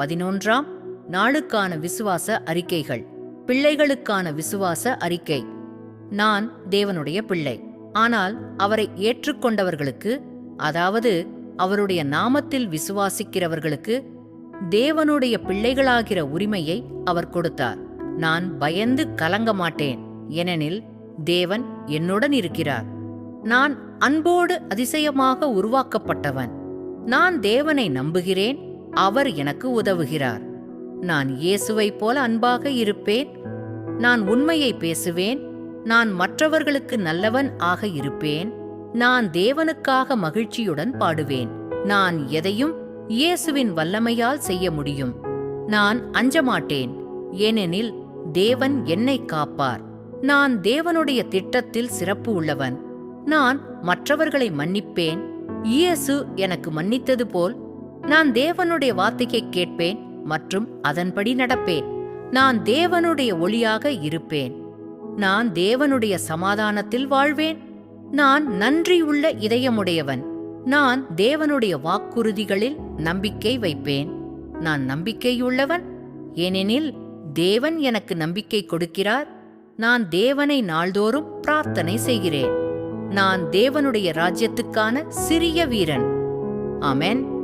பதினொன்றாம் நாளுக்கான விசுவாச அறிக்கைகள். பிள்ளைகளுக்கான விசுவாச அறிக்கை. நான் தேவனுடைய பிள்ளை. ஆனால் அவரை ஏற்றுக்கொண்டவர்களுக்கு அதாவது அவருடைய நாமத்தில் விசுவாசிக்கிறவர்களுக்கு தேவனுடைய பிள்ளைகளாகிற உரிமையை அவர் கொடுத்தார். நான் பயந்து கலங்க மாட்டேன். ஏனெனில் தேவன் என்னுடன் இருக்கிறார். நான் அன்போடு அதிசயமாக உருவாக்கப்பட்டவன். நான் தேவனை நம்புகிறேன். அவர் எனக்கு உதவுகிறார். நான் இயேசுவைப் போல அன்பாக இருப்பேன். நான் உண்மையை பேசுவேன். நான் மற்றவர்களுக்கு நல்லவன் ஆக இருப்பேன். நான் தேவனுக்காக மகிழ்ச்சியுடன் பாடுவேன். நான் எதையும் இயேசுவின் வல்லமையால் செய்ய முடியும். நான் அஞ்சமாட்டேன். ஏனெனில் தேவன் என்னை காப்பார். நான் தேவனுடைய திட்டத்தில் சிறப்பு உள்ளவன். நான் மற்றவர்களை மன்னிப்பேன். இயேசு எனக்கு மன்னித்தது போல் நான் தேவனுடைய வார்த்தையை கேட்பேன் மற்றும் அதன்படி நடப்பேன். நான் தேவனுடைய ஒளியாக இருப்பேன். நான் தேவனுடைய சமாதானத்தில் வாழ்வேன். நான் நன்றியுள்ள இதயமுடையவன். நான் தேவனுடைய வாக்குறுதிகளில் நம்பிக்கை வைப்பேன். நான் நம்பிக்கையுள்ளவன். ஏனெனில் தேவன் எனக்கு நம்பிக்கை கொடுக்கிறார். நான் தேவனை நாள்தோறும் பிரார்த்தனை செய்கிறேன். நான் தேவனுடைய ராஜ்யத்துக்கான சிறிய வீரன். ஆமென்.